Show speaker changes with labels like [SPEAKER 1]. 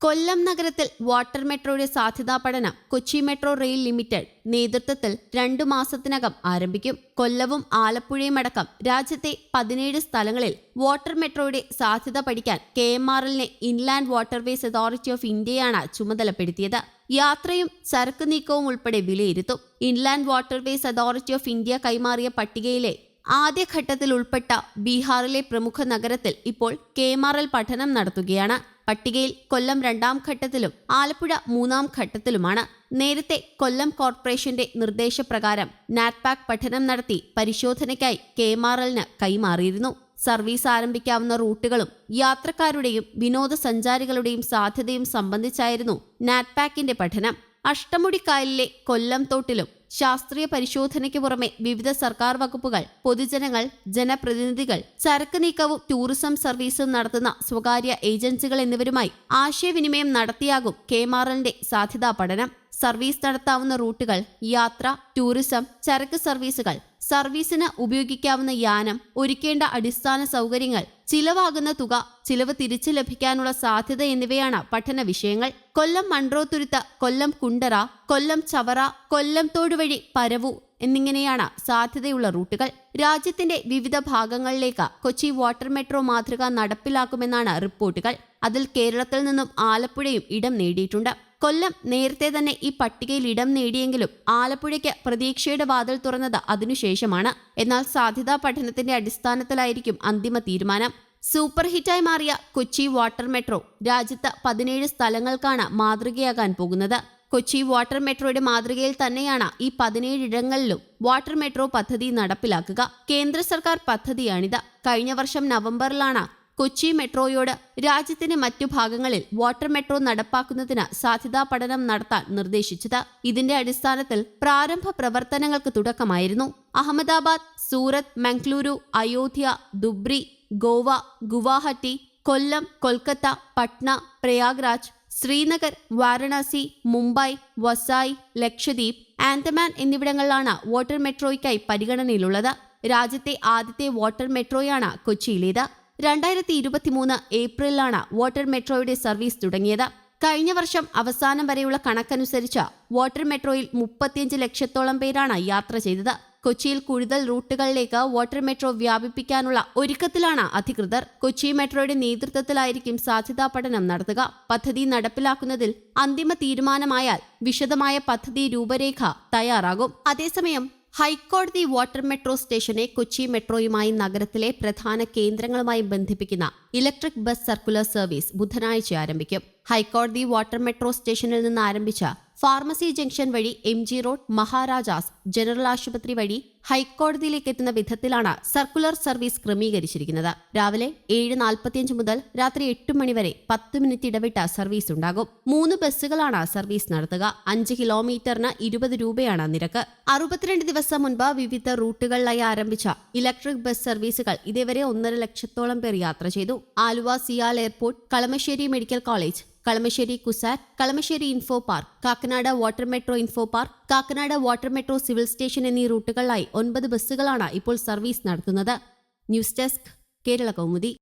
[SPEAKER 1] കൊല്ലം നഗരത്തിൽ വാട്ടർ മെട്രോയുടെ സാധ്യതാ പഠനം കൊച്ചി മെട്രോ റെയിൽ ലിമിറ്റഡ് നേതൃത്വത്തിൽ രണ്ടു മാസത്തിനകം ആരംഭിക്കും. കൊല്ലവും ആലപ്പുഴയും അടക്കം രാജ്യത്തെ പതിനേഴ് സ്ഥലങ്ങളിൽ വാട്ടർ മെട്രോയുടെ സാധ്യത പഠിക്കാൻ കെ എം ആർ എല്ലിനെ ഇൻലാൻഡ് വാട്ടർവേസ് അതോറിറ്റി ഓഫ് ഇന്ത്യയാണ് ചുമതലപ്പെടുത്തിയത്. യാത്രയും ചരക്ക് നീക്കവും ഉൾപ്പെടെ വിലയിരുത്തും. Inland waterways authority of India കൈമാറിയ പട്ടികയിലെ ആദ്യഘട്ടത്തിൽ ഉൾപ്പെട്ട ബീഹാറിലെ പ്രമുഖ നഗരത്തിൽ ഇപ്പോൾ കെ എം ആർ എൽ പഠനം നടത്തുകയാണ്. പട്ടികയിൽ കൊല്ലം രണ്ടാം ഘട്ടത്തിലും ആലപ്പുഴ മൂന്നാം ഘട്ടത്തിലുമാണ്. നേരത്തെ കൊല്ലം കോർപ്പറേഷന്റെ നിർദ്ദേശപ്രകാരം നാറ്റ്പാക് പഠനം നടത്തി പരിശോധനയ്ക്കായി കെ എം ആർ കൈമാറിയിരുന്നു. സർവീസ് ആരംഭിക്കാവുന്ന റൂട്ടുകളും യാത്രക്കാരുടെയും വിനോദസഞ്ചാരികളുടെയും സാധ്യതയും സംബന്ധിച്ചായിരുന്നു നാറ്റ്പാക്കിന്റെ പഠനം. അഷ്ടമുടിക്കായലിലെ കൊല്ലം തോട്ടിലും ശാസ്ത്രീയ പരിശോധനയ്ക്ക് പുറമെ വിവിധ സർക്കാർ വകുപ്പുകൾ പൊതുജനങ്ങൾ ജനപ്രതിനിധികൾ ചരക്ക് നീക്കവും ടൂറിസം സർവീസും നടത്തുന്ന സ്വകാര്യ ഏജൻസികൾ എന്നിവരുമായി ആശയവിനിമയം നടത്തിയാകും കെമാറലിന്റെ സാധ്യതാ പഠനം. സർവീസ് നടത്താവുന്ന റൂട്ടുകൾ യാത്ര ടൂറിസം ചരക്ക് സർവീസുകൾ സർവീസിന് ഉപയോഗിക്കാവുന്ന യാനം ഒരുക്കേണ്ട അടിസ്ഥാന സൗകര്യങ്ങൾ ചിലവാകുന്ന തുക ചിലവ് തിരിച്ചു ലഭിക്കാനുള്ള സാധ്യത എന്നിവയാണ് പഠന വിഷയങ്ങൾ. കൊല്ലം മൺട്രോത്തുരുത്ത് കൊല്ലം കുണ്ടറ കൊല്ലം ചവറ കൊല്ലം തോട് വഴി പരവു എന്നിങ്ങനെയാണ് സാധ്യതയുള്ള റൂട്ടുകൾ. രാജ്യത്തിന്റെ വിവിധ ഭാഗങ്ങളിലേക്ക് കൊച്ചി വാട്ടർ മെട്രോ മാതൃക നടപ്പിലാക്കുമെന്നാണ് റിപ്പോർട്ടുകൾ. അതിൽ കേരളത്തിൽ നിന്നും ആലപ്പുഴയും ഇടം നേടിയിട്ടുണ്ട്. കൊല്ലം നേരത്തെ തന്നെ ഈ പട്ടികയിൽ ഇടം നേടിയെങ്കിലും ആലപ്പുഴയ്ക്ക് പ്രതീക്ഷയുടെ വാതിൽ തുറന്നത് അതിനുശേഷമാണ്. എന്നാൽ സാധ്യതാ പഠനത്തിന്റെ അടിസ്ഥാനത്തിലായിരിക്കും അന്തിമ തീരുമാനം. സൂപ്പർ ഹിറ്റായി മാറിയ കൊച്ചി വാട്ടർ മെട്രോ രാജ്യത്ത് പതിനേഴ് സ്ഥലങ്ങൾക്കാണ് മാതൃകയാകാൻ പോകുന്നത്. കൊച്ചി വാട്ടർ മെട്രോയുടെ മാതൃകയിൽ തന്നെയാണ് ഈ പതിനേഴിടങ്ങളിലും വാട്ടർ മെട്രോ പദ്ധതി നടപ്പിലാക്കുക. കേന്ദ്ര സർക്കാർ പദ്ധതിയാണിത്. കഴിഞ്ഞ വർഷം നവംബറിലാണ് കൊച്ചി മെട്രോയോട് രാജ്യത്തിന്റെ മറ്റു ഭാഗങ്ങളിൽ വാട്ടർ മെട്രോ നടപ്പാക്കുന്നതിന് സാധ്യതാ പഠനം നടത്താൻ നിർദ്ദേശിച്ചത്. ഇതിന്റെ അടിസ്ഥാനത്തിൽ പ്രാരംഭ പ്രവർത്തനങ്ങൾക്ക് തുടക്കമായിരുന്നു. അഹമ്മദാബാദ് സൂറത്ത് മംഗളൂരു അയോധ്യ ദുബ്രി ഗോവ ഗുവാഹട്ടി കൊല്ലം കൊൽക്കത്ത പട്ന പ്രയാഗ്രാജ് ശ്രീനഗർ വാരണാസി മുംബൈ വസായ് ലക്ഷദ്വീപ് ആൻഡമാൻ എന്നിവിടങ്ങളിലാണ് വാട്ടർ മെട്രോയ്ക്കായി പരിഗണനയിലുള്ളത്. രാജ്യത്തെ ആദ്യത്തെ വാട്ടർ മെട്രോയാണ് കൊച്ചിയിലേത്. രണ്ടായിരത്തി ഇരുപത്തിമൂന്ന് ഏപ്രിലാണ് വാട്ടർ മെട്രോയുടെ സർവീസ് തുടങ്ങിയത്. കഴിഞ്ഞ വർഷം അവസാനം വരെയുള്ള കണക്കനുസരിച്ച് വാട്ടർ മെട്രോയിൽ മുപ്പത്തിയഞ്ച് ലക്ഷത്തോളം പേരാണ് യാത്ര ചെയ്തത്. കൊച്ചിയിൽ കൂടുതൽ റൂട്ടുകളിലേക്ക് വാട്ടർ മെട്രോ വ്യാപിപ്പിക്കാനുള്ള ഒരുക്കത്തിലാണ് അധികൃതർ. കൊച്ചി മെട്രോയുടെ നേതൃത്വത്തിലായിരിക്കും സാധ്യതാ പഠനം നടത്തുക. പദ്ധതി നടപ്പിലാക്കുന്നതിൽ അന്തിമ തീരുമാനമായാൽ വിശദമായ പദ്ധതി രൂപരേഖ തയ്യാറാകും. അതേസമയം ഹൈക്കോടതി വാട്ടർ മെട്രോ സ്റ്റേഷനെ കൊച്ചി മെട്രോയുമായി നഗരത്തിലെ പ്രധാന കേന്ദ്രങ്ങളുമായി ബന്ധിപ്പിക്കുന്ന ഇലക്ട്രിക് ബസ് സർക്കുലർ സർവീസ് ബുധനാഴ്ച ആരംഭിക്കും. ഹൈക്കോടതി വാട്ടർ മെട്രോ സ്റ്റേഷനിൽ നിന്ന് ആരംഭിച്ച ഫാർമസി ജംഗ്ഷൻ വഴി M G road Maharajas general ആശുപത്രി വഴി ഹൈക്കോടതിയിലേക്ക് എത്തുന്ന വിധത്തിലാണ് സർക്കുലർ സർവീസ് ക്രമീകരിച്ചിരിക്കുന്നത്. രാവിലെ ഏഴ് നാൽപ്പത്തിയഞ്ച് മുതൽ രാത്രി എട്ട് മണിവരെ പത്ത് മിനിറ്റ് ഇടവിട്ട സർവീസ് ഉണ്ടാകും. മൂന്ന് ബസ്സുകളാണ് സർവീസ് നടത്തുക. അഞ്ച് കിലോമീറ്ററിന് ഇരുപത് രൂപയാണ് നിരക്ക്. അറുപത്തിരണ്ട് ദിവസം മുൻപ് വിവിധ റൂട്ടുകളിലായി ആരംഭിച്ച ഇലക്ട്രിക് ബസ് സർവീസുകൾ ഇതേവരെ ഒന്നര ലക്ഷത്തോളം പേർ യാത്ര ചെയ്തു. Aluva CIAL airport Kalamassery medical college Kalamassery CUSAT Kalamassery info park Kakkanad water metro info park Kakkanad water metro civil station എന്നീ റൂട്ടുകളിലായി ഒൻപത് ബസ്സുകളാണ് ഇപ്പോൾ സർവീസ് നടത്തുന്നത്. News desk Kerala Kaumudi.